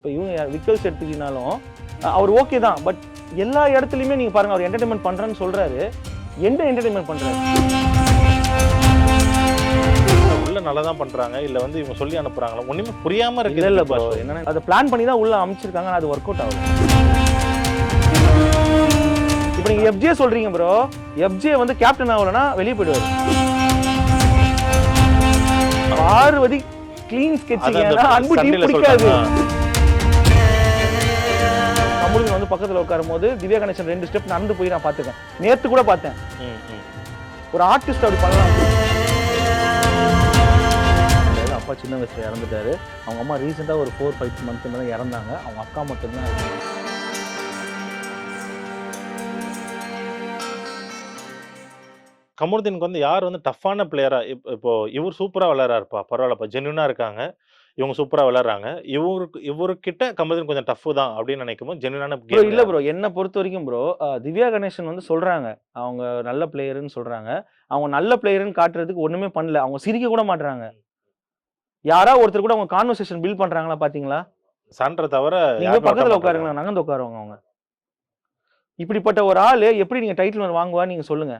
இப்போ இவங்க விக்கல்ஸ் எடுத்துக்கினாலும் அவர் ஓகே தான். பட் எல்லா இடத்துலையுமே நீங்கள் பாருங்க அவர் என்டர்டைன்மெண்ட் பண்ணுறேன்னு சொல்றாரு. எந்த என்டர்டைன்மெண்ட் பண்ணுறாரு உள்ள நல்லா தான் பண்றாங்க. இல்ல வந்து இவங்க சொல்லி அனுப்புறாங்களா? ஒண்ணுமே புரியாம இல்ல இருக்கு இல்ல ப்ரோ என்னன்னா அதை பிளான் பண்ணி தான் உள்ள அமைச்சிருக்காங்க அது ஒர்க் அவுட் ஆகல. இப்போ நீங்க எஃப்ஜே சொல்றீங்க ப்ரோ எஃப்ஜே வந்து கேப்டன் ஆகலனா வெளியே போயிடுவாரு. Parvathi clean sketching Anbu team பிடிக்காது. பக்கத்தில் உட்காரும் போது திவ்யா கணேசன் ரெண்டு ஸ்டெப் நடந்து போய் நான் பார்த்துக்கேன். நேற்று கூட பார்த்தேன். ஒரு ஆர்டிஸ்ட் அப்படி பண்ணலாம் அப்பா சின்ன வயசுல இறந்துட்டாரு. அவங்க அம்மா ரீசெண்டாக ஒரு ஃபோர் ஃபைவ் மந்த்து தான் இறந்தாங்க. அவங்க அக்கா மட்டும்தான் இருக்காங்க. கமருதீனுக்கு வந்து யார் வந்து டஃப்பான பிளேயரா இப்போ இவர் சூப்பராக விளையாடுறாருப்பா. பரவாயில்லப்பா. ஜென்யூனாக இருக்காங்க. இவங்க சூப்பரா விளையாடுறாங்க. இவருக்கு இவர்கிட்ட கமருதீன் கொஞ்சம் டஃப் தான் அப்படின்னு நினைக்கும் போது ஜென்யூனான ப்ரோ இல்ல ப்ரோ என்னை பொறுத்த வரைக்கும் ப்ரோ திவ்யா கணேசன் வந்து சொல்றாங்க. அவங்க நல்ல பிளேயர்னு சொல்றாங்க. அவங்க நல்ல பிளேயர்னு காட்டுறதுக்கு ஒண்ணுமே பண்ணல. அவங்க சிரிக்க கூட மாட்றாங்க. யாரா ஒருத்தர் கூட அவங்க கான்வர்சேஷன் பில்ட் பண்றாங்களா பாத்தீங்களா? சான்ற தவிர பக்கத்துல விட உட்காருங்க மாட்டாங்க. நகர்ந்து உட்காருவாங்க அவங்க. இப்படிப்பட்ட ஒரு ஆளு எப்படி நீங்க டைட்டில் வாங்குவா நீங்க சொல்லுங்க.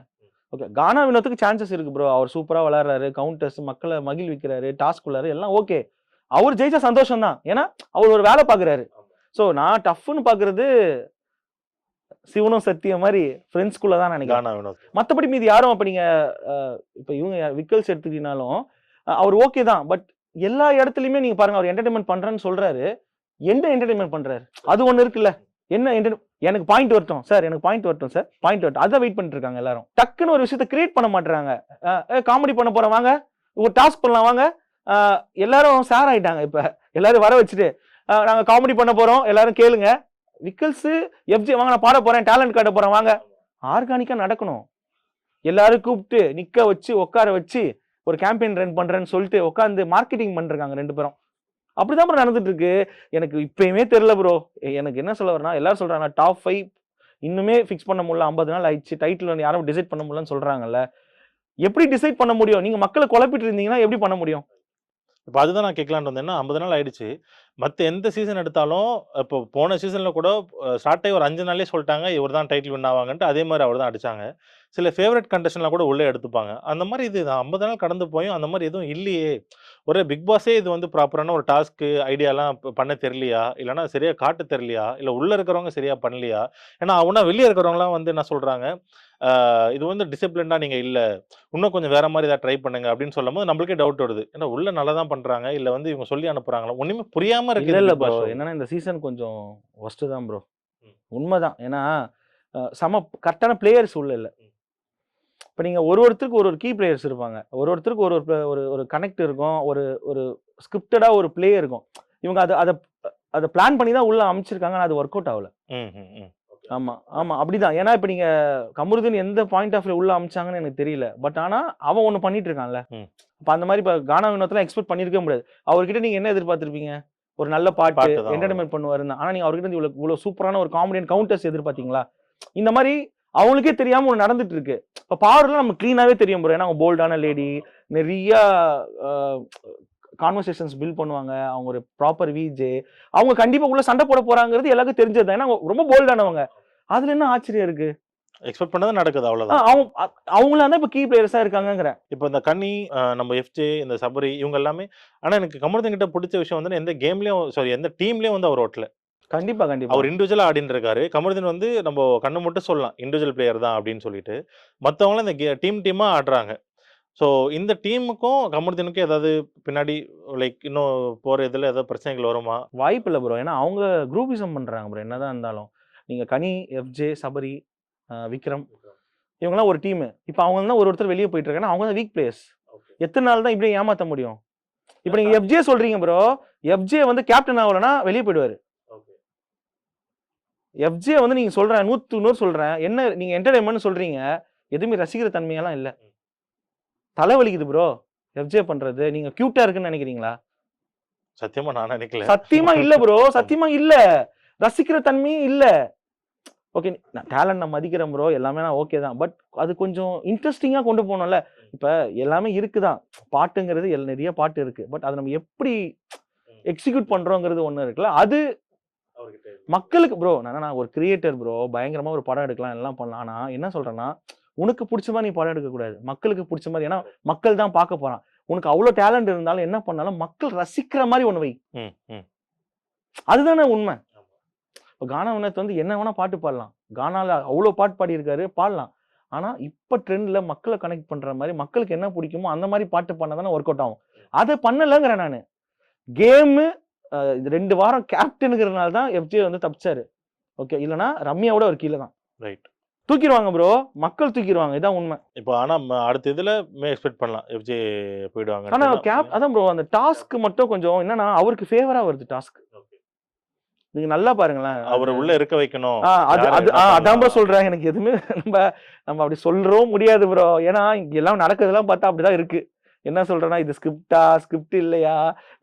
ஓகே கானா வினோத்துக்கு சான்சஸ் இருக்கு ப்ரோ அவர் சூப்பரா விளையாடுறாரு. கவுண்டர்ஸ் மக்களை மகிழ்விக்கிறாரு. டாஸ்க் உள்ளாரு. எல்லாம் ஓகே அவர் ஜெயிச்சா சந்தோஷம் தான் ஏன்னா அவர் ஒரு வேலை பாக்குறாரு. ஸோ நான் டஃப்னு பாக்குறது சிவனும் சத்திய மாதிரி ஃப்ரெண்ட்ஸ்குள்ள தான் நினைக்கிறேன். மற்றபடி மீதி யாரும் அப்போ நீங்க அஹ், இப்போ இவங்க விக்கல்ஸ் எடுத்துக்கினாலும் அஹ், அவர் ஓகே தான். பட் எல்லா இடத்துலையுமே நீங்க பாருங்க அவர் என்டர்டைன்மெண்ட் பண்றேன்னு சொல்றாரு. எந்த என்டர்டைன்மெண்ட் பண்றாரு? அது ஒண்ணு இருக்குல்ல. என்ன enter- எனக்கு பாயிண்ட் வரட்டும் சார் எனக்கு பாயிண்ட் வரட்டும் சார் பாயிண்ட் வரட்டும். அதான் வெயிட் பண்ணிட்டு இருக்காங்க எல்லாரும். டக்குன்னு ஒரு விஷயத்த கிரியேட் பண்ண மாட்டாங்க காமெடி பண்ண போறோம் வாங்க. ஒரு டாஸ்க் பண்ணலாம் வாங்க. எல்லாரும் சார் ஆயிட்டாங்க இப்போ. எல்லாரும் வர வச்சுட்டு நாங்கள் காமெடி பண்ண போகிறோம் எல்லாரும் கேளுங்க. விக்கல்ஸு எஃப்ஜி வாங்க நான் பாட போகிறேன் டேலண்ட் காட்ட போகிறேன் வாங்க. ஆர்கானிக்காக நடக்கணும். எல்லாரும் கூப்பிட்டு நிற்க வச்சு உட்கார வச்சு ஒரு கேம்பெயின் ரன் பண்ணுறேன்னு சொல்லிட்டு உட்காந்து மார்க்கெட்டிங் பண்ணிருக்காங்க ரெண்டு பேரும். அப்படிதான் ப்ரோ நடந்துட்டு இருக்கு எனக்கு இப்பயுமே தெரில ப்ரோ எனக்கு என்ன சொல்ல வரனா எல்லாரும் சொல்றாங்க டாப் ஃபைவ் இன்னுமே ஃபிக்ஸ் பண்ண முடியல. ஐம்பது நாள் ஆயிடுச்சு. டைட்டில் வந்து யாரும் டிசைட் பண்ண முடியலன்னு சொல்றாங்கல்ல. எப்படி டிசைட் பண்ண முடியும்? நீங்க மக்களை குழப்பிட்டு இருந்தீங்கன்னா எப்படி பண்ண முடியும்? இப்போ அதுதான் நான் கேட்கலான்னு வந்தேன்னா ஐம்பது நாள் ஆயிடுச்சு. மற்ற எந்த சீசன் எடுத்தாலும் இப்போ போன சீசனில் கூட ஸ்டார்ட் ஆகி ஒரு அஞ்சு நாளே சொல்லிட்டாங்க இவர் தான் டைட்டில் வின் ஆவாங்கன்ட்டு அதே மாதிரி அவர் தான் அடிச்சாங்க. சில ஃபேவரட் கண்டிஷன்லாம் கூட உள்ளே எடுத்துப்பாங்க. அந்த மாதிரி இது ஐம்பது நாள் கடந்து போயும் அந்த மாதிரி எதுவும் இல்லையே. ஒரே பிக் பாஸே இது வந்து ப்ராப்பரான ஒரு டாஸ்க்கு ஐடியாலாம் பண்ண தெரியலையா? இல்லைன்னா சரியாக காட்ட தெரியலையா? இல்லை உள்ளே இருக்கிறவங்க சரியாக பண்ணலையா? ஏன்னா அவனா வெளியே இருக்கிறவங்களாம் வந்து என்ன சொல்கிறாங்க இது வந்து டிசிப்ளின்டாக நீங்கள் இல்லை. இன்னும் கொஞ்சம் வேறு மாதிரி ஏதாவது ட்ரை பண்ணுங்க அப்படின்னு சொல்லும்போது நம்மளுக்கே டவுட் வருது. ஏன்னா உள்ளே நல்லா தான் பண்ணுறாங்க இல்லை வந்து இவங்க சொல்லி அனுப்புகிறாங்களோ ஒன்றுமே புரியாமல் புரியாம இருக்கு இல்ல ப்ரோ. என்னன்னா இந்த சீசன் கொஞ்சம் ஒஸ்ட் தான் ப்ரோ. உண்மைதான். ஏன்னா செம கரெக்டான பிளேயர்ஸ் உள்ள இல்ல. இப்போ நீங்க ஒரு ஒருத்தருக்கு ஒரு ஒரு கீ பிளேயர்ஸ் இருப்பாங்க. ஒரு ஒருத்தருக்கு ஒரு ஒரு ஒரு கனெக்ட் இருக்கும். ஒரு ஒரு ஸ்கிரிப்டடா ஒரு பிளே இருக்கும். இவங்க அதை அதை அதை பிளான் பண்ணி தான் உள்ள அமைச்சிருக்காங்க ஆனா அது ஒர்க் அவுட் ஆகல. ஆமா ஆமா. அப்படிதான். ஏன்னா இப்ப நீங்க கமருதீன் எந்த பாயிண்ட் ஆஃப் உள்ள அமைச்சாங்கன்னு எனக்கு தெரியல. பட் ஆனா அவன் ஒண்ணு பண்ணிட்டு இருக்கான்ல. அப்ப அந்த மாதிரி இப்ப கானா வினோத்லாம் எக்ஸ்பெக்ட் பண்ணிருக்க முடியாது. அவர்கிட்ட நீங்க என்ன எதிர்பார்த்திருப்பீங்க? ஒரு நல்ல பாட்டு என்டர்டைன்மெண்ட் பண்ணுவாருன்னு ஆனா நீங்க அவர்கிட்ட இருந்து இவ்வளவு இவ்வளவு சூப்பரான ஒரு காமெடியன் கவுண்டர்ஸ் எதிர்பார்த்தீங்களா? இந்த மாதிரி அவங்களுக்கே தெரியாம ஒன்று நடந்துட்டு இருக்கு. இப்ப பவர்லாம் நம்ம க்ளீனாவே தெரியும் ப்ரோ ஏன்னா அவங்க போல்டான லேடி நிறைய கான்வர்சேஷன்ஸ் பில்ட் பண்ணுவாங்க. அவங்க ஒரு ப்ராப்பர் விஜே அவங்க கண்டிப்பா உள்ள சண்டை போட போறாங்கிறது எல்லாருக்கும் தெரிஞ்சது ஏன்னா ரொம்ப போல்டானவங்க அதுல என்ன ஆச்சரியம் இருக்கு? எக்ஸ்பெக்ட் பண்ணது நடக்குது ஆ, அவ்வளவுதான் அவங்க அ- அவங்களாம் தான் இப்ப கீ பிளேயர்ஸா இருக்காங்கங்கிற இப்போ இந்த கன்னி அஹ், நம்ம எஃப்ஜே இந்த சபரி இவங்க எல்லாமே ஆனா எனக்கு கமர்தன் கிட்ட பிடிச்ச விஷயம் வந்து எந்த கேம்லயும் சாரி எந்த டீம்லயும் வந்து அவர் ஓட்டல. கண்டிப்பா கண்டிப்பா. அவர் இண்டிவிஜுவலா ஆடின்னு இருக்காரு. கமர்தன் வந்து நம்ம கண்ணு மட்டும் சொல்லலாம் இண்டிவிஜுவல் பிளேயர் தான் அப்படின்னு சொல்லிட்டு. மத்தவங்களும் இந்த டீம் டீமா ஆடுறாங்க. ஸோ இந்த டீமுக்கும் கமர்தனுக்கும் ஏதாவது பின்னாடி லைக் இன்னும் போற இதுல ஏதாவது பிரச்சனைகள் வருமா? வாய்ப்பு இல்லை ப்ரோ ஏன்னா அவங்க குரூப்பிசம் பண்றாங்க ப்ரோ என்னதான் இருந்தாலும். நீங்க கனி எஃப்ஜே சபரி விக்ரம். இவங்கெல்லாம் ஒரு டீம் இப்போ அவங்க தான் ஒரு ஒருத்தர் வெளியே போயிட்டு இருக்காங்க அவங்க தான் வீக் பிளேயர்ஸ் எத்தனை நாள் தான் இப்படியே ஏமாத்த முடியும்? இப்போ நீங்க எஃப்ஜே சொல்றீங்க ப்ரோ எஃப்ஜே வந்து கேப்டன் ஆகலனா வெளியே போயிடுவாரு. எஃப்ஜே வந்து நீங்க சொல்றேன் நூத்து நூறு சொல்றேன். என்ன நீங்க என்டர்டைன்மெண்ட் சொல்றீங்க எதுவுமே ரசிக்கிற தன்மையெல்லாம் இல்ல. தலைவலிக்குது ப்ரோ எஃப்ஜே பண்றது. நீங்க கியூட்டா இருக்குன்னு நினைக்கிறீங்களா? சத்தியமா நான் நினைக்கல. சத்தியமா இல்ல ப்ரோ சத்தியமா இல்ல. ரசிக்கிற தன்மையும் இல்ல. ஓகே நான் டேலண்ட் நான் மதிக்கிறேன் ப்ரோ எல்லாமே நான் ஓகே தான். பட் அது கொஞ்சம் இன்ட்ரெஸ்டிங்கா கொண்டு போகணும்ல. இப்ப எல்லாமே இருக்குதான். பாட்டுங்கிறது எல்- நிறைய பாட்டு இருக்கு. பட் அது நம்ம எப்படி எக்ஸிக்யூட் பண்றோங்கிறது ஒண்ணு இருக்குல்ல. அது மக்களுக்கு ப்ரோ நான் நான் ஒரு கிரியேட்டர் ப்ரோ பயங்கரமா ஒரு படம் எடுக்கலாம் எல்லாம் பண்ணலாம். ஆனா என்ன சொல்றேன்னா உனக்கு பிடிச்ச மாதிரி நீ படம் எடுக்க கூடாது. மக்களுக்கு பிடிச்ச மாதிரி ஏன்னா மக்கள் தான் பார்க்க போறான். உனக்கு அவ்வளவு டேலண்ட் இருந்தாலும் என்ன பண்ணாலும் மக்கள் ரசிக்கிற மாதிரி ஒண்ணு வை. அதுதானே உண்மை. இப்போ கானா வினத் வந்து என்ன வேணா பாட்டு பாடலாம். கானால அவ்வளோ பாட்டு பாடியிருக்காரு பாடலாம். ஆனா இப்ப ட்ரெண்ட்ல மக்களை கனெக்ட் பண்ற மாதிரி மக்களுக்கு என்ன பிடிக்குமோ அந்த மாதிரி பாட்டு பண்ண தானே ஒர்க் அவுட் ஆகும். அதை பண்ணலங்கிறேன் நான். கேமு இது ரெண்டு வாரம் கேப்டனுங்கிறதுனால தான் எஃப்ஜே வந்து தப்பிச்சாரு. ஓகே இல்லைன்னா ரம்யாவோட ஒரு கீழே தான். ரைட் தூக்கிடுவாங்க ப்ரோ மக்கள் தூக்கிடுவாங்க. இதான் உண்மை. இப்போ ஆனா ம- அடுத்த இதுல எக்ஸ்பெக்ட் பண்ணலாம். எஃப்ஜே போயிடுவாங்க ஆனா கேப் அதான் ப்ரோ அந்த டாஸ்க் மட்டும் கொஞ்சம் என்னன்னா அவருக்கு ஃபேவரா வருது டாஸ்க் நீங்க நல்லா பாருங்களேன். அவரை உள்ள இருக்க வைக்கணும். அது அது அதான்? சொல்றேன். எனக்கு எதுவுமே நம்ம நம்ம அப்படி சொல்றோம் முடியாது ப்ரோ ஏன்னா இங்க எல்லாம் நடக்கிறதெல்லாம் பார்த்தா அப்படிதான் இருக்கு. என்ன சொல்றேன்னா இது ஸ்கிரிப்டா ஸ்கிரிப்ட் இல்லையா?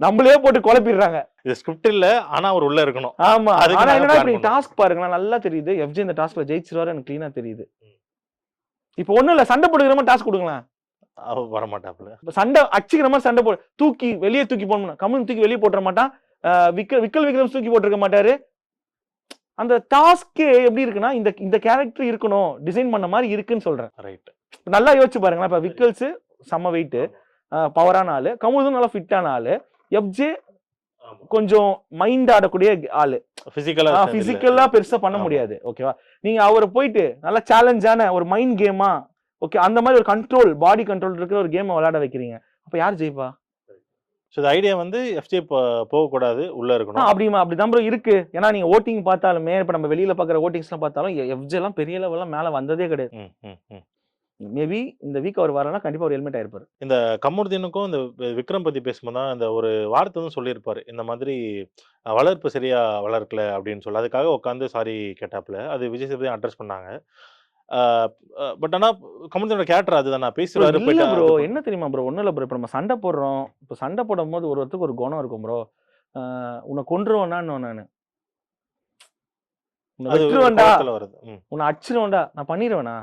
நம்மளே போட்டு குழப்பிடுறாங்க. இது ஸ்கிரிப்ட் இல்ல ஆனா அவர் உள்ள இருக்கணும். ஆமா. ஆனா நாங்க என்னன்னா இப்படி. டாஸ்க் பாருங்களேன். நல்லா தெரியுது. எஃப்ஜி இந்த டாஸ்க்ல ஜெயிச்சிருவாரு எனக்கு கிளீனா தெரியுது. இப்போ ஒண்ணும் இல்ல. சண்டை மாதிரி டாஸ்க் கொடுங்களேன். அவர் வர மாட்டாப்புல இப்ப சண்டை அடிச்சுக்கிற மாதிரி சண்டை போடு தூக்கி வெளியே தூக்கி போடணும். கமல் தூக்கி வெளியே போட்டுற மாட்டான். விக்கல் விக்கல் விக்ரம் தூக்கி போட்டிருக்க மாட்டாரு. அந்த டாஸ்கே எப்படி இருக்குன்னா இந்த இந்த கேரக்டர் இருக்கணும் டிசைன் பண்ண மாதிரி இருக்குன்னு சொல்றேன். ரைட் நல்லா யோசிச்சு பாருங்களேன். இப்ப விக்கல்ஸ் செம்ம வெயிட் பவரான ஆளு. கமுதும் நல்லா ஃபிட்டான ஆளு. எஃப்ஜே கொஞ்சம் மைண்ட் ஆடக்கூடிய ஆளு. பிசிக்கலா பிசிக்கலா பெருசா பண்ண. முடியாது ஓகேவா நீங்க அவரை போயிட்டு நல்லா சேலஞ்சான ஒரு மைண்ட் கேமா ஓகே அந்த மாதிரி ஒரு கண்ட்ரோல் பாடி கண்ட்ரோல் இருக்கிற ஒரு கேமை விளையாட வைக்கிறீங்க. அப்ப யார் ஜெயிப்பா? ஸோ இந்த ஐடியா வந்து எஃப்ஜே போகக்கூடாது உள்ள இருக்கணும். அப்படிமா அப்படிதான் ப்ரோ இருக்கு. ஏன்னா நீங்க ஓட்டிங் பார்த்தாலுமே இப்ப நம்ம வெளியில பாக்குற ஓட்டிங்ஸ் எல்லாம் பார்த்தாலும் எஃப்ஜே எல்லாம் பெரிய லெவல்லாம் மேல வந்ததே கிடையாது. மேபி இந்த வீக் அவர் வரலாம் கண்டிப்பா ஒரு ஹெல்மெட் ஆயிருப்பாரு. இந்த கமருதீனுக்கும் இந்த விக்ரம் பத்தி பேசும்போது தான் இந்த ஒரு வார்த்தை வந்து சொல்லியிருப்பாரு. இந்த மாதிரி வளர்ப்பு சரியா வளர்க்கல அப்படின்னு சொல்லி. அதுக்காக உட்காந்து சாரி கேட்டாப்புல. அது விஜய் சேதுபதி அட்ரஸ் பண்ணாங்க. பட் ஆனா கமருதீனோட கேரக்டர் அதுதான். நான் பேசுறாரு ப்ரோ. என்ன தெரியுமா ப்ரோ ஒண்ணும் இல்ல ப்ரோ இப்ப நம்ம சண்டை போடுறோம். இப்ப சண்டை போடும் போது ஒரு ஒருத்தருக்கு ஒரு குணம் இருக்கும் ப்ரோ உன்னை கொன்றுவேன்டான்னு நானு. உன்னை அடிச்சிருவேன்டா. நான் பண்ணிடுவேனா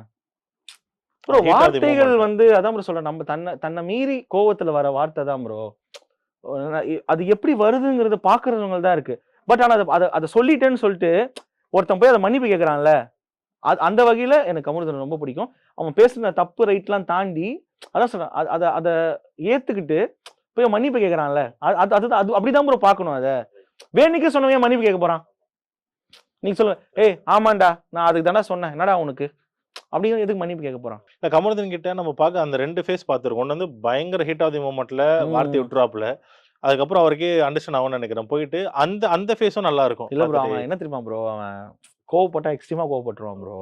ப்ரோ வார்த்தைகள். வந்து அதான் ப்ரோ சொல்றேன். நம்ம தன்னை தன்னை மீறி கோவத்துல வர வார்த்தை தான் ப்ரோ அது எப்படி வருதுங்கிறது பாக்குறவங்க தான் இருக்கு. பட் ஆனா அதை அதை அதை சொல்லிட்டேன்னு சொல்லிட்டு ஒருத்தன் போய் அதை மன்னிப்பு கேட்கறான்ல அது அந்த வகையில எனக்கு அமிர்தன் ரொம்ப பிடிக்கும். அவன் பேசுன தப்பு ரைட்லாம் தாண்டி அதான் சொல்றேன் அது- அதை ஏத்துக்கிட்டு போய் மன்னிப்பு கேட்கறான்ல அது அது அது அப்படிதான் ப்ரோ பார்க்கணும் அதை. வேணிக்கே சொன்னவன் மன்னிப்பு கேட்க போறான்? நீங்க சொல்லுங்க ஏய் ஆமாண்டா நான் அதுக்கு தானே சொன்னேன். என்னடா உனக்கு? அப்படிங்கிற எதுக்கு மன்னிப்பு கேட்க போறான்? இல்ல கமருதீன் கிட்ட நம்ம பார்க்க அந்த ரெண்டு ஃபேஸ் பார்த்துருக்கோம். ஒன்று வந்து பயங்கர ஹிட் ஆஃப் தி மூமெண்ட்ல வார்த்தை. விட்டுறாப்புல. அதுக்கப்புறம் அவருக்கே அண்டர்ஸ்டாண்ட் ஆகும்னு நினைக்கிறேன். போயிட்டு அந்த அந்த ஃபேஸும் நல்லா இருக்கும். இல்ல ப்ரோ. அவன் என்ன தெரியுமா ப்ரோ அவன் கோவப்பட்டா எக்ஸ்ட்ரீமாக கோவப்பட்டுருவான் ப்ரோ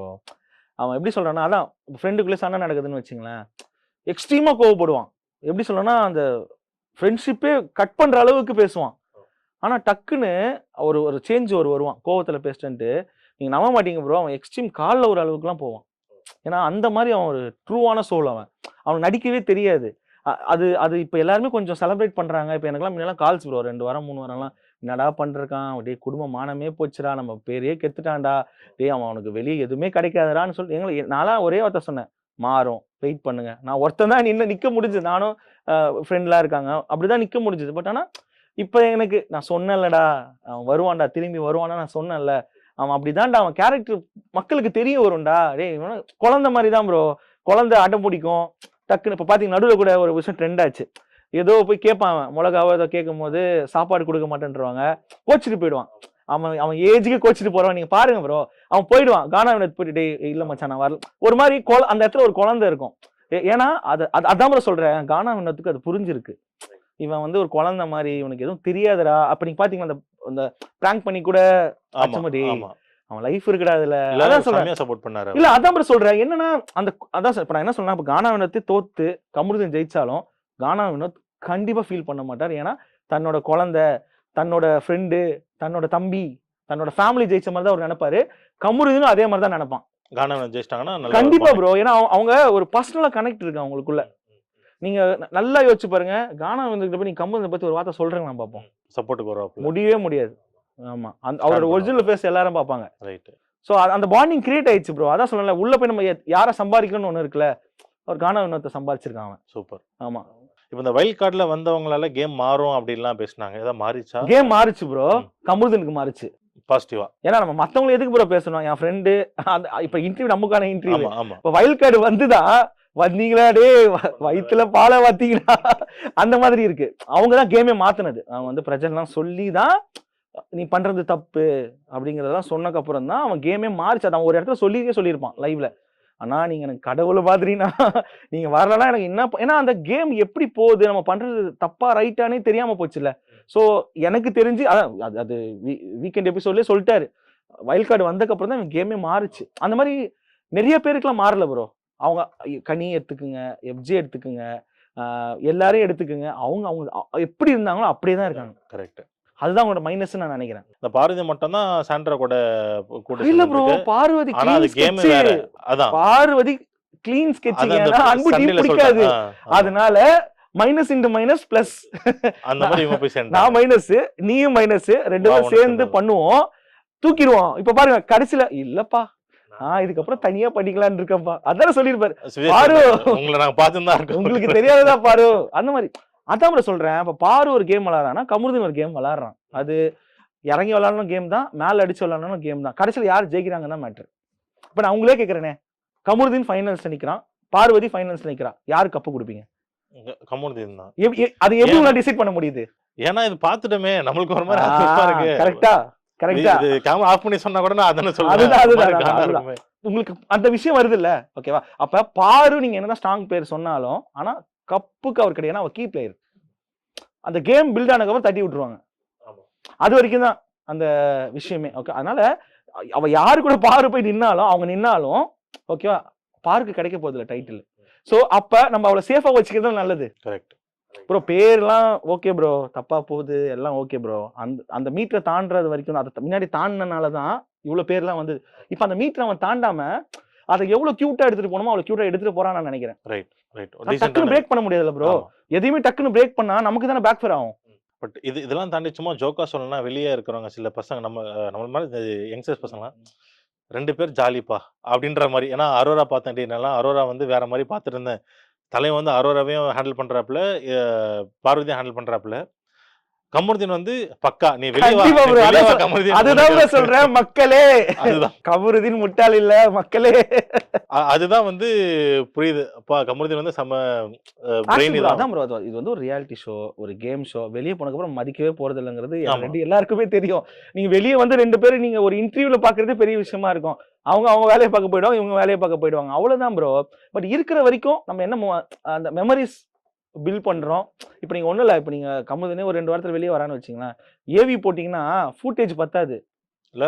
அவன் எப்படி சொல்கிறான்னா அதான் ஃப்ரெண்டுக்குள்ளே சண்டை நடக்குதுன்னு வச்சுங்களேன். எக்ஸ்ட்ரீமாக கோவப்படுவான். எப்படி சொல்றேன்னா அந்த ஃப்ரெண்ட்ஷிப்பே கட் பண்ணுற அளவுக்கு பேசுவான். ஆனால் டக்குன்னு ஒரு ஒரு சேஞ்ச் ஒரு வருவான். கோவத்தில் பேசிட்டு நீங்கள் நம்ப மாட்டீங்க ப்ரோ அவன் எக்ஸ்ட்ரீம் காலில் ஒரு அளவுக்குலாம் போவான். ஏன்னா அந்த மாதிரி அவன் ஒரு ட்ரூவான சோல் அவன். அவனுக்கு நடிக்கவே தெரியாது. அது அது இப்போ எல்லாருமே கொஞ்சம் செலிப்ரேட் பண்ணுறாங்க இப்போ எனக்குலாம் முன்னெல்லாம் கால்ஸ் ப்ரோ ரெண்டு வாரம் மூணு வாரம்லாம் என்னடா பண்ணிருக்கான் டேய் குடும்ப மானமே போச்சுடா. நம்ம பேரையே கெத்துட்டான்டா டேய் அவன் அவனுக்கு வெளியே எதுவுமே கிடைக்காதடான்னு சொல்லி எங்களை நான்லாம் ஒரே வார்த்தை சொன்னேன். மாறும். வெயிட் பண்ணுங்க. நான் ஒருத்தன் தான் நின்று நிற்க முடிஞ்சது. நானும் ஃப்ரெண்ட்லாம் இருக்காங்க. அப்படிதான் நிற்க முடிஞ்சது. பட் ஆனால் இப்போ எனக்கு நான் சொன்னேன்லடா. அவன் வருவான்டா திரும்பி வருவானா நான் சொன்னேன்ல. அவன் அப்படிதான்டா. அவன் கேரக்டர் மக்களுக்கு தெரிய வரும்டா. டேய் இவன குழந்தை மாதிரி தான் ப்ரோ குழந்தை அடம் பிடிக்கும். டக்குன்னு இப்போ பார்த்தீங்க நடுவில் கூட ஒரு விஷயம் ட்ரெண்ட் ஆச்சு. ஏதோ போய் கேட்பான் மிளகாவோ ஏதோ கேட்கும் போது சாப்பாடு கொடுக்க மாட்டேன்றவாங்க கோச்சிட்டு போயிடுவான். அவன் அவன் ஏஜுக்கு கோச்சிட்டு போறவன். நீங்க பாருங்க ப்ரோ அவன் போயிடுவான். கானா வினத் போயிட்டு டேய் இல்ல மச்சான் நான் வரல. ஒரு மாதிரி கொல- அந்த இடத்துல ஒரு குழந்தை இருக்கும். ஏன்னா அது அது- அதான் ப்ரோ சொல்றேன். கானா வினத்துக்கு அது புரிஞ்சிருக்கு. இவன் வந்து ஒரு குழந்தை மாதிரி இவனுக்கு எதுவும் தெரியாதுடா. அப்ப நீங்க பாத்தீங்களா அந்த அந்த பிராங்க் பண்ணி கூட அவன் லைஃப் இருக்குடா அதுல அதான் சொல்றேன். சப்போர்ட் பண்ணாரு இல்ல அதான் bro சொல்றேன். என்னன்னா அந்த அதான் இப்ப நான் என்ன சொல்றேன் இப்ப கானா வினத்தை தோத்து கமருதன் ஜெயிச்சாலும் கானா வினோத் கண்டிப்பா ஃபீல் பண்ண மாட்டார். ஏன்னா தன்னோட குழந்தை தன்னோட ஃப்ரெண்டு தன்னோட தம்பி தன்னோட ஃபேமிலி ஜெயிச்ச மாதிரி தான் அவர் நினைப்பாரு. கமருதனும் அதே மாதிரி தான் நினைப்பான். கானா ஜெயிச்சிட்டாங்கன்னா கண்டிப்பா ப்ரோ ஏன்னா அவங்க- ஒரு பர்சனலா கனெக்ட் இருக்கு அவங்களுக்குள்ள. நீங்க நல்லா யோசிச்சு பாருங்க. கானா போய் நீங்க கமருதனை பத்தி ஒரு வார்த்தை சொல்றேன் பார்ப்போம் சப்போர்ட்டுக்கு வருவாப்புல. முடியவே முடியாது. ஆமா. அந்த அவரோட ஒரிஜினல் ஃபேஸ் எல்லாரும் பார்ப்பாங்க ரைட் ஸோ அந்த பாண்டிங் கிரியேட் ஆயிடுச்சு ப்ரோ அதான் சொல்லல உள்ள போய் நம்ம யாரை சம்பாதிக்கணும்னு ஒன்று இருக்குல்ல. அவர் கானா வினோத்தை சம்பாதிச்சிருக்கான் அவன். சூப்பர் ஆமா. இப்போ இந்த வைல்ட் கார்டில் வந்தவங்களால கேம் மாறும் அப்படின்லாம் பேசுனாங்க. ஏதாவது மாறிச்சா? கேம் மாறுச்சு ப்ரோ. கமுருதனுக்கு மாறுச்சு. பாசிட்டிவா ஏன்னா நம்ம மத்தவங்களை எதுக்கு ப்ரோ பேசணும்? என் ஃப்ரெண்டு அந்த இப்ப இன்டர்வியூ நமக்கான இன்டர்வியூ ஆமா ஆமா. இப்ப வயல் கார்டு வந்துதான் வந்தீங்களா டே வயிற்றுல பாலை வாத்தீங்களா? அந்த மாதிரி இருக்கு. அவங்க தான் கேமே மாத்துனது. அவன் வந்து பிரச்சனைலாம் சொல்லி தான் நீ பண்றது தப்பு அப்படிங்கறதெல்லாம் சொன்னக்கு அப்புறம் தான் அவன் கேமே மாறிச்சு. அது அவன் ஒரு இடத்துல சொல்லியே சொல்லியிருப்பான் லைவ்ல ஆனா நீங்க எனக்கு கடவுள் மாதிரினா நீங்க வரலன்னா எனக்கு என்ன ஏன்னா அந்த கேம் எப்படி போகுது? நம்ம பண்றது தப்பா ரைட்டானே தெரியாம போச்சுல்ல. ஸோ எனக்கு தெரிஞ்சு அதான் அது அது வீக்கெண்ட் எபிசோட்லயே சொல்லிட்டாரு. வயல் கார்டு வந்ததுக்கு அப்புறம் தான் கேமே மாறுச்சு. அந்த மாதிரி நிறைய பேருக்குலாம் மாறல ப்ரோ அவங்க கனி எடுத்துக்குங்க எஃப்ஜே எடுத்துக்குங்க எல்லாரையும் எடுத்துக்குங்க. அவங்க அவங்க எப்படி இருந்தாங்களோ அப்படியே தான் இருக்காங்க. கரெக்ட் அதுதான் அவங்களோட மைனஸ் நான் நினைக்கிறேன். இந்த பாரதி மட்டும் தான் சாண்ட்ரா கூட கூட இல்ல ப்ரோ. பார்வதி அது கேம் அதான். Parvathi clean sketching Anbu team பிடிக்காது. அதனால மைனஸ் இன்டு மைனஸ் பிளஸ் அந்த மாதிரி நான் மைனஸ் நீயும் மைனஸ் ரெண்டு பேரும் சேர்ந்து? பண்ணுவோம். தூக்கிடுவோம். இப்ப பாருங்க கடைசியில இல்லப்பா ஆஹ் இதுக்கப்புறம் தனியா பண்ணிக்கலாம்னு இருக்கேன்ப்பா. அதான சொல்லிருப்பாரு பாரு. உங்களை நாங்க இருக்கோம். உங்களுக்கு தெரியாததா பாரு. அந்த மாதிரி. அதான் சொல்றேன். இப்ப பாரு ஒரு கேம் விளாடுறான்னா கமுருதன் ஒரு கேம் விளாடுறான் அது இறங்கி விளாடணும் கேம் தான் மேல அடிச்சு விளாடணும் கேம் தான். கடைசியில யார் ஜெயிக்கிறாங்கன்னு மேட்ரு இப்ப நான் உங்களே கேக்குறேனே. கமுருதீன் ஃபைனல்ஸ் நிக்கிறான். பார்வதி ஃபைனல்ஸ் நிக்கிறான் யாரு கப்பு கொடுப்பீங்க? கம்முனு தான். அது எப்படி ஏன்? உங்களால டிசைட் பண்ண முடியுது? ஏன்னா இது பாத்துட்டோமே நம்மளுக்கு ஒரு மாதிரி கரெக்டா கரெக்டா இது கேமரா ஆஃப் பண்ணி சொன்னா கூட நான் அதானே சொல்றேன். உங்களுக்கு அந்த விஷயம் வருது இல்ல ஓகேவா அப்ப பாரு நீங்க என்னதான் ஸ்ட்ராங் பிளேயர் சொன்னாலும் ஆனா கப்புக்கு அவர் கிடையாது. அவர் கீ பிளேயர் அந்த கேம் பில்ட் ஆனதுக்கப்புறம் தட்டி விட்டுருவாங்க. அது வரைக்கும் தான் அந்த விஷயமே. ஓகே அதனால அவ யாரு கூட பாரு போய் நின்னாலும் அவங்க நின்னாலும் ஓகேவா பாருக்கு கிடைக்க போகுதுல டைட்டில் சோ அப்ப நம்ம அவளை சேஃபா வச்சுக்கிறது நல்லது. Correct. ப்ரோ பேர்லாம் ஓகே ப்ரோ தப்பா போகுது. எல்லாம் ஓகே ப்ரோ அந்த அந்த மீட்டரை தாண்டுறது வரைக்கும் அதை முன்னாடி தாண்டினால தான் இவ்வளவு பேர்லாம் வந்து இப்போ அந்த மீட்டரை அவன் தாண்டாம அதை எவ்வளவு கியூட்டா எடுத்துட்டு போனோமோ அவ்வளவு கியூட்டா எடுத்துட்டு போறான்னு நான் நினைக்கிறேன். அது Decent டக்குன்னு பிரேக் பண்ண முடியாதுல்ல ப்ரோ. எதையுமே டக்குன்னு பிரேக் பண்ணா நமக்கு தானே பேக் ஃபேர் ஆகும். பட் இது இதெல்லாம் தாண்டி சும்மா ஜோக்கா சொல்லணும்னா வெளியே இருக்கிறவங்க சில பசங்க நம்ம நம்ம மாதிரி யங்ஸ்டர்ஸ் பசங்களாம் ரெண்டு பேர் ஜாலிப்பா அப்படின்ற மாதிரி. ஏன்னா அரோரா பார்த்தேன் டீனெல்லாம் அரோரா வந்து வேற மாதிரி பார்த்துட்டு இருந்தேன். தலைவன் வந்து அரோராவையும் ஹேண்டில் பண்றாப்புல அஹ், பார்வதியும் ஹேண்டில் பண்றாப்புல. கமருதீன் வந்து பக்கா. நீ கமருதீன் அதுதான் சொல்றேன் மக்களே. அதுதான். கபருதீன் முட்டாள் இல்ல மக்களே. அதுதான் வந்து புரியுது. அப்பா கமருதீன் வந்து செம பிரெயின் அதான் ப்ரோ இது வந்து ஒரு ரியாலிட்டி ஷோ ஒரு கேம் ஷோ வெளியே போனதுக்கு அப்புறம் மதிக்கவே போறது இல்லைங்கிறது எல்லாருக்குமே தெரியும். நீங்க வெளியே வந்து ரெண்டு பேரும் நீங்க ஒரு இன்டர்வியூல பாக்குறதே பெரிய விஷயமா இருக்கும். அவங்க அவங்க வேலையை பார்க்க போயிடுவாங்க இவங்க வேலையை பார்க்க போயிடுவாங்க. அவ்வளவுதான் ப்ரோ பட் இருக்கிற வரைக்கும் நம்ம என்ன அந்த மெமரிஸ் பில் பண்றோம். இப்போ நீங்க ஒண்ணும் இல்ல இப்போ நீங்க கம்முதுனே ஒரு ரெண்டு வாரத்துல வெளியே வரான்னு வச்சீங்களேன் ஏவி போட்டீங்கன்னா ஃபுட்டேஜ் பத்தாது. இல்ல.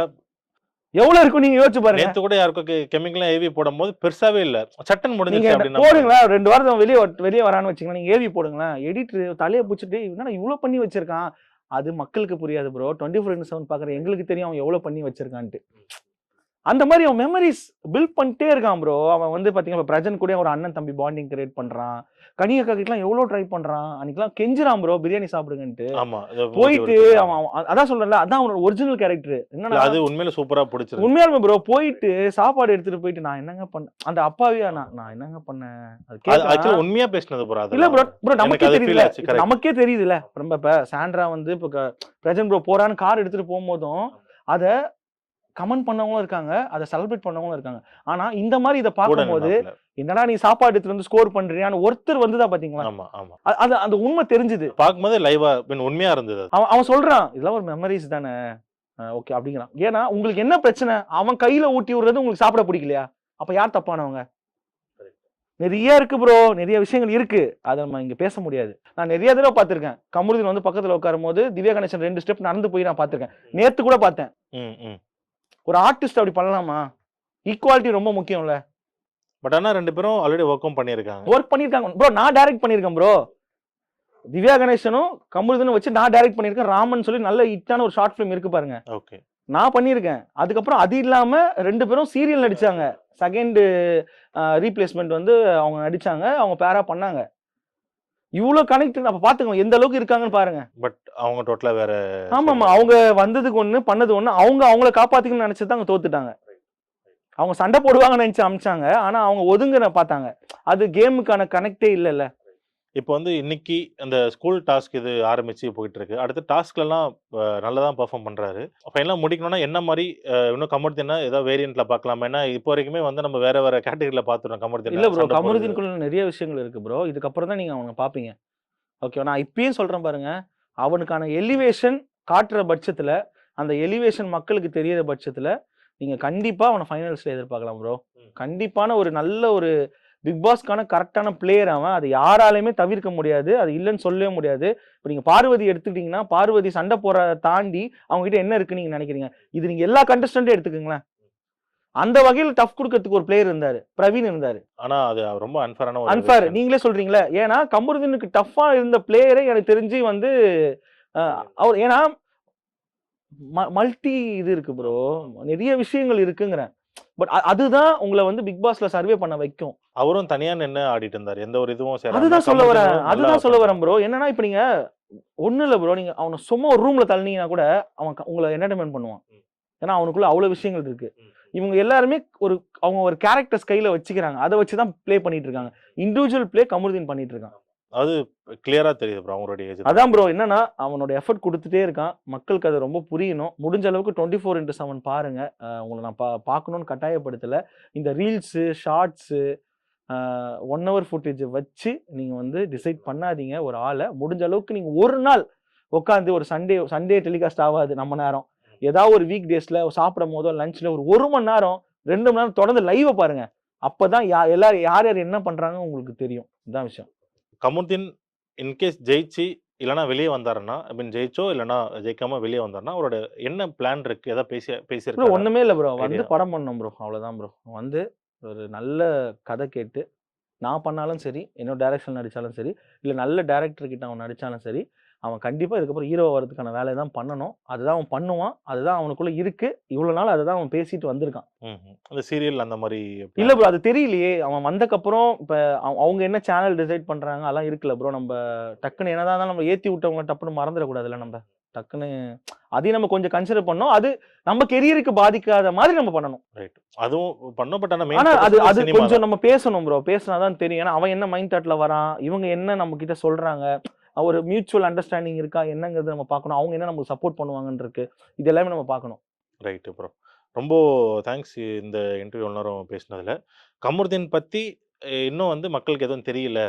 எவ்வளவு இருக்கும் நீங்க யோசிச்சு பாருங்க. நேத்து கூட யாருக்கும் கெமிக்கல் ஏவி போடும் போது பெருசாவே இல்ல. சட்டன் நீங்க முடிஞ்சிருச்சு போடுங்களேன் ரெண்டு வாரத்துல வெளியே வெளியே வரான்னு வச்சுங்களேன் நீங்க ஏவி போடுங்களேன். எடிட்டர் தலையை பிடிச்சிட்டு என்னடா இவ்வளவு பண்ணி வச்சிருக்கான்? அது மக்களுக்கு புரியாது bro twenty four into seven பாக்குற எங்களுக்கு தெரியும் அவன் எவ்வளவு பண்ணி வச்சிருக்கான்ட்டு. அந்த மாதிரி அவன் மெமரிஸ் பில்ட் பண்ணிட்டே இருக்கான் ப்ரோ அவன் வந்து பாத்தீங்கன்னா பிரஜன் கூட ஒரு அண்ணன் தம்பி பாண்டிங் கிரியேட் பண்றான். கனியக்கா கிட்டலாம் எவ்வளவு ட்ரை பண்றான்? அன்னைக்கெல்லாம் கெஞ்சுறான் ப்ரோ பிரியாணி சாப்பிடுங்கன்ட்டு. போயிட்டு அவன் அதான் சொல்றேன்ல அதான் அவனோட ஒரிஜினல் கேரக்டர் என்னன்னா அது உண்மையில சூப்பரா பிடிச்சிருக்கு. உண்மையாலுமே ப்ரோ போயிட்டு சாப்பாடு எடுத்துட்டு போயிட்டு நான் என்னங்க பண்ண அந்த அப்பாவியா நான் நான் என்னங்க பண்ணேன்? அது அது கேட்டா- ஆக்சுவலா உண்மையா பேசினது ப்ரோ இல்ல ப்ரோ ப்ரோ நமக்கே correct. நமக்கே தெரியுதுல. ரொம்ப இப்ப சாண்ட்ரா வந்து இப்ப பிரஜன் ப்ரோ போறான்னு கார் எடுத்துட்டு போகும்போதும் அத கமெண்ட் பண்ணவங்களும் இருக்காங்க அதை செலிப்ரேட் பண்ணவங்களும் இருக்காங்க. ஆனா இந்த மாதிரி இதை பார்க்கும்போது என்னடா நீ சாப்பாடு எடுத்துட்டு வந்து ஸ்கோர் பண்றியான்னு ஒருத்தர் வந்துதான் பாத்தீங்களா? ஆமா ஆமா. அது அந்த உண்மை தெரிஞ்சுது. பார்க்கும்போது லைவா உண்மையா இருந்தது. அவன் அவன் சொல்றான் இதெல்லாம் ஒரு மெமரிஸ் தானே. ஓகே அப்படிங்கிறான். ஏன்னா உங்களுக்கு என்ன பிரச்சனை? அவன் கையில ஊட்டி விடுறது உங்களுக்கு சாப்பிட பிடிக்கலையா? அப்ப யார் தப்பானவங்க? நிறைய இருக்கு ப்ரோ நிறைய விஷயங்கள் இருக்கு. அதை நம்ம இங்க பேச முடியாது. நான் நிறைய தடவை பார்த்திருக்கேன். கமருதீன் வந்து பக்கத்துல உட்காரும் போது திவ்யா கணேசன் ரெண்டு ஸ்டெப் நடந்து போய் நான் பார்த்திருக்கேன். நேத்து கூட பார்த்தேன். ஒரு ஆர்டிஸ்ட் அப்படி பண்ணலாமா? ஈக்குவாலிட்டி ரொம்ப முக்கியம்ல. பட் ஆனா ரெண்டு பேரும் ஆல்ரெடி ஒர்க்கும் பண்ணியிருக்காங்க. ஒர்க் பண்ணிருக்காங்க ப்ரோ நான் டைரக்ட் பண்ணிருக்கேன் ப்ரோ திவ்யா கணேசனும் கமருதனும் வச்சு நான் டைரக்ட் பண்ணிருக்கேன் ராமன் சொல்லி நல்ல ஹிட்டான ஒரு ஷார்ட் ஃபிலிம் இருக்கு பாருங்க. ஓகே நான் பண்ணியிருக்கேன். அதுக்கப்புறம் அது இல்லாம ரெண்டு பேரும் சீரியல் நடிச்சாங்க. செகண்ட் ரீப்ளேஸ்மெண்ட் வந்து அவங்க நடிச்சாங்க. அவங்க பேரா பண்ணாங்க. இவ்வளோ கனெக்ட் அப்ப பாத்துக்கோங்க எந்த அளவுக்கு இருக்காங்கன்னு பாருங்க. பட் அவங்க டோட்டலா வேற ஆமாமா அவங்க வந்ததுக்கு ஒண்ணு பண்ணது ஒண்ணு அவங்க அவங்கள காப்பாத்திக்கணும்னு நினைச்சது அவங்க தோத்துட்டாங்க. அவங்க சண்டை போடுவாங்கன்னு நினைச்சு அமிச்சாங்க ஆனா அவங்க ஒதுங்குன பார்த்தாங்க. அது கேமுக்கான கனெக்டே இல்லைல்ல. இப்போ வந்து இன்னைக்கு அந்த ஸ்கூல் டாஸ்க் இது ஆரம்பிச்சு போயிட்டு இருக்கு அடுத்து டாஸ்க்லலாம் நல்லா தான் பெர்ஃபார்ம் பண்றாரு. ஃபைனலாக முடிக்கணும்னா என்ன மாதிரி இன்னும் கமர்தீனா ஏதாவது வேரியண்ட்ல பார்க்கலாம் ஏன்னா இப்போ வரைக்குமே வந்து நம்ம வேற வேற கேட்டகரியில பார்த்துட்டோம் கமர்தீன் இல்ல ப்ரோ கமருதீன்குள்ள நிறைய விஷயங்கள் இருக்கு ப்ரோ இதுக்கப்புறம் தான் நீங்க அவனை பாப்பீங்க. ஓகே நான் இப்பயும் சொல்றேன் பாருங்க. அவனுக்கான எலிவேஷன் காட்டுற பட்சத்துல அந்த எலிவேஷன் மக்களுக்கு தெரியிற பட்சத்துல நீங்க கண்டிப்பா அவனை ஃபைனல்ஸ்ல எதிர்பார்க்கலாம் ப்ரோ. கண்டிப்பான ஒரு நல்ல ஒரு பிக் பாஸ்க்கான கரெக்டான பிளேயர் அவன். அது யாராலையுமே தவிர்க்க முடியாது. அது இல்லைன்னு சொல்லவே முடியாது. இப்போ நீங்க பார்வதி எடுத்துக்கிட்டீங்கன்னா பார்வதி சண்டை போறத தாண்டி அவங்க கிட்ட என்ன இருக்குன்னு நீங்க நினைக்கிறீங்க? இது நீங்க எல்லா கண்டஸ்டன்ட்டும் எடுத்துக்கோங்களேன். அந்த வகையில் டஃப் கொடுக்கறதுக்கு ஒரு பிளேயர் இருந்தாரு. பிரவீன் இருந்தாரு. ஆனா அது ரொம்ப அன்ஃபேரான அன்ஃபேர். நீங்களே சொல்றீங்களே. ஏன்னா கமருதீனுக்கு டஃப்பா இருந்த பிளேயரே எனக்கு தெரிஞ்சு வந்து அவர் ஏன்னா மல்டி இது இருக்கு ப்ரோ நிறைய விஷயங்கள் இருக்குங்கிறேன். பட் அதுதான் உங்களை வந்து பிக் பாஸ்ல சர்வே பண்ண வைக்கும். அவரும் தனியா நின்னு ஆடிட்டு இருந்தாரு எந்த ஒரு இதுவும் சேராம. அதுதான் சொல்ல வரேன். அதுதான் சொல்ல. வரேன் ப்ரோ என்னன்னா இப்ப நீங்க ஒண்ணு இல்ல ப்ரோ நீங்க அவனை சும்மா ஒரு ரூம்ல தள்ளினீங்கன்னா கூட அவன் உங்களை என்டர்டைன்மெண்ட் பண்ணுவான். ஏன்னா அவனுக்குள்ள அவ்வளவு விஷயங்கள் இருக்கு. இவங்க எல்லாருமே ஒரு அவங்க ஒரு கேரக்டர்ஸ் கையில வச்சுக்கிறாங்க. அதை வச்சு தான் ப்ளே பண்ணிட்டு இருக்காங்க. இண்டிவிஜுவல் ப்ளே கமருதீன் பண்ணிட்டு இருக்கான். அது கிளியரா தெரியுது ப்ரோ அவங்களுடைய ஏஜ் அதான் ப்ரோ என்னன்னா அவனோட எஃபர்ட் கொடுத்துட்டே இருக்கான். மக்களுக்கு அது ரொம்ப புரியணும். முடிஞ்ச அளவுக்கு டுவெண்ட்டி ஃபோர் இன்ட்டு செவன் பாருங்க உங்களை நான் பா பார்க்கணும்னு கட்டாயப்படுத்தல. இந்த reels shorts one hour footage வச்சு நீங்கள் வந்து டிசைட் பண்ணாதீங்க. ஒரு ஆளை முடிஞ்ச அளவுக்கு நீங்கள் ஒரு நாள் உட்காந்து ஒரு சண்டே சண்டே டெலிகாஸ்ட் ஆகாது நம்ம நேரம். ஏதாவது ஒரு வீக் டேஸில் சாப்பிடும் போதோ லஞ்சில் ஒரு ஒரு மணி நேரம் ரெண்டு மணி நேரம் தொடர்ந்து லைவை பாருங்க. அப்பதான் யா எல்லாரும் யார் யார் என்ன பண்றாங்க உங்களுக்கு தெரியும். இதுதான் விஷயம். கமருதீன் இன்கேஸ் ஜெயிச்சு இல்லைனா வெளியே வந்தாருன்னா ஐ மீன் ஜெயிச்சோ இல்லைனா ஜெயிக்காம வெளியே வந்தாருன்னா அவரோட என்ன பிளான் இருக்கு? ஏதாவது பேசி ப்ரோ பேசியிருக்காரு ஒண்ணுமே இல்லை ப்ரோ வந்து. படம் பண்ணோம் ப்ரோ அவ்வளவுதான் ப்ரோ வந்து ஒரு நல்ல கதை கேட்டு நான் பண்ணாலும் சரி என்னோட டைரக்ஷன் நடிச்சாலும் சரி இல்லை நல்ல டேரக்டர் கிட்ட அவன் நடிச்சாலும் சரி அவன் கண்டிப்பா இதுக்கப்புறம் ஹீரோ வரதுக்கான வேலையை தான் பண்ணணும். அதுதான் அவன் பண்ணுவான். அதுதான் அவனுக்குள்ள இருக்கு. இவ்வளவு நாள் அதுதான் அவன் பேசிட்டு வந்திருக்கான். அந்த சீரியல் அந்த மாதிரி இல்ல ப்ரோ அது தெரியலையே. அவன் வந்தக்கப்புறம் இப்ப அவ- அவங்க என்ன சேனல் டிசைட் பண்றாங்க அதெல்லாம் இருக்குல்ல ப்ரோ நம்ம டக்குன்னு என்னதான் நம்ம ஏத்தி விட்டவங்க டப்புன்னு மறந்துடக்கூடாதுல்ல நம்ம? டக்குன்னு அதையும் நம்ம கொஞ்சம் கன்சிடர் பண்ணோம் அது நம்ம கெரியருக்கு பாதிக்காத மாதிரி நம்ம பண்ணணும். ரைட் அதுவும் பண்ணோம் பட் ஆனா ஆனா அது அது கொஞ்சம் நம்ம பேசணும் ப்ரோ பேசினாதான் தெரியும். ஏன்னா அவன் என்ன மைண்ட் தாட்ல வரான்? இவங்க என்ன நம்ம கிட்ட சொல்றாங்க? ஒரு மியூச்சுவல் அண்டர்ஸ்டாண்டிங் இருக்கா? என்னங்கிறது நம்ம பார்க்கணும். அவங்க என்ன நமக்கு சப்போர்ட் பண்ணுவாங்கன்னு இருக்கு இது எல்லாமே நம்ம பார்க்கணும். ரைட்டு ப்ரோ ரொம்ப தேங்க்ஸ் இந்த இன்டர்வியூ நேரம் பேசினதுல. கமருதீன் பத்தி அஹ், இன்னும் வந்து மக்களுக்கு எதுவும் தெரியல.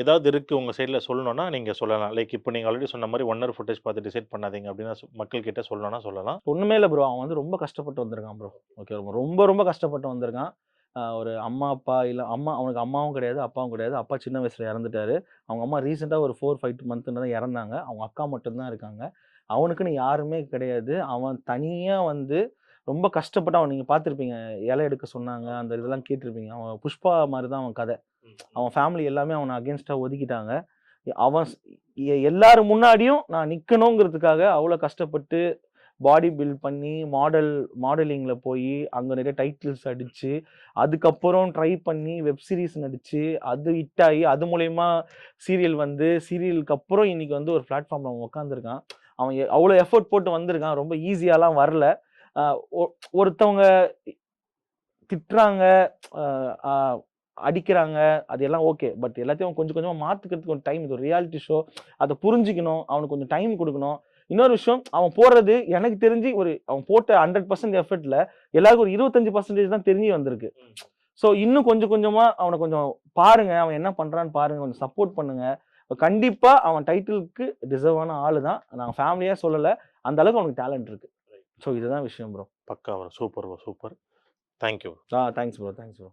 ஏதாவது இருக்குது உங்கள் சைடில் சொல்லணும்னா நீங்கள் சொல்லலாம். லைக் இப்போ நீங்கள் ஆல்ரெடி சொன்ன மாதிரி ஒன் ஹவர் ஃபுட்டேஜ் பார்த்து டிசைட் பண்ணாதீங்க அப்படின்னா மக்கள் கிட்ட சொல்லணும்னா சொல்லலாம். ஒன்றுமே இல்லை ப்ரோ. அவன் வந்து ரொம்ப கஷ்டப்பட்டு வந்திருக்கான் ப்ரோ. ஓகே ரொம்ப ரொம்ப கஷ்டப்பட்டு வந்திருக்கான். ஒரு அம்மா அப்பா இல்லை அம்மா அவனுக்கு அம்மாவும் கிடையாது அப்பாவும் கிடையாது. அப்பா சின்ன வயசில் இறந்துட்டாரு. அவங்க அம்மா ரீசெண்டாக ஒரு ஃபோர் ஃபைவ் மந்த்னு தான் இறந்தாங்க. அவங்க அக்கா மட்டும்தான் இருக்காங்க. அவனுக்குன்னு யாருமே கிடையாது. அவன் தனியாக வந்து ரொம்ப கஷ்டப்பட்டு அவன் நீங்கள் பார்த்துருப்பீங்க இலை எடுக்க சொன்னாங்க அந்த இதெல்லாம் கேட்டிருப்பீங்க. அவன் புஷ்பா மாதிரி தான் அவன் கதை. அவன் ஃபேமிலி எல்லாமே அவனை அகேன்ஸ்டாக ஒதுக்கிட்டாங்க. அவன் எல்லாரும் முன்னாடியும் நான் நிற்கணுங்கிறதுக்காக அவ்வளோ கஷ்டப்பட்டு பாடி பில்ட் பண்ணி மாடல் மாடலிங்கில் போய் அங்கே நிறைய டைட்டில்ஸ் அடித்து அதுக்கப்புறம் ட்ரை பண்ணி வெப் சீரிஸ் நடித்து அது ஹிட் ஆகி அது மூலயமா சீரியல் வந்து சீரியலுக்கு அப்புறம் இன்னைக்கு வந்து ஒரு பிளாட்ஃபார்மில் அவன் உட்காந்துருக்கான் அவன் அவ்வளோ எஃபோர்ட் போட்டு வந்திருக்கான். ரொம்ப ஈஸியாலாம் வரல. ஒருத்தவங்க திட்டுறாங்க அடிக்கிறாங்க அது எல்லாம் ஓகே பட் எல்லாத்தையும் கொஞ்சம் கொஞ்சமாக மாற்றுக்கிறதுக்கு ஒரு டைம் இது ஒரு ரியாலிட்டி ஷோ அதை புரிஞ்சுக்கணும் அவனுக்கு கொஞ்சம் டைம் கொடுக்கணும். இன்னொரு விஷயம் அவன் போடுறது எனக்கு தெரிஞ்சு ஒரு அவன் போட்ட ஹண்ட்ரட் பர்சன்ட் எஃபர்ட்ல எல்லாருக்கும் ஒரு இருபத்தஞ்சு பர்சன்டேஜ் தான் தெரிஞ்சு வந்திருக்கு. ஸோ இன்னும் கொஞ்சம் கொஞ்சமா அவனை கொஞ்சம் பாருங்க அவன் என்ன பண்றான்னு பாருங்க கொஞ்சம் சப்போர்ட் பண்ணுங்க. கண்டிப்பா அவன் டைட்டிலுக்கு டிசர்வான ஆளு தான். நான் ஃபேமிலியா சொல்லல அந்த அளவுக்கு அவனுக்கு டேலண்ட் இருக்கு. ஸோ இதுதான் விஷயம் ப்ரோ பக்கா சூப்பர் சூப்பர் தேங்க்யூ ஆ தேங்க்ஸ் ப்ரோ தேங்க்ஸ் ப்ரோ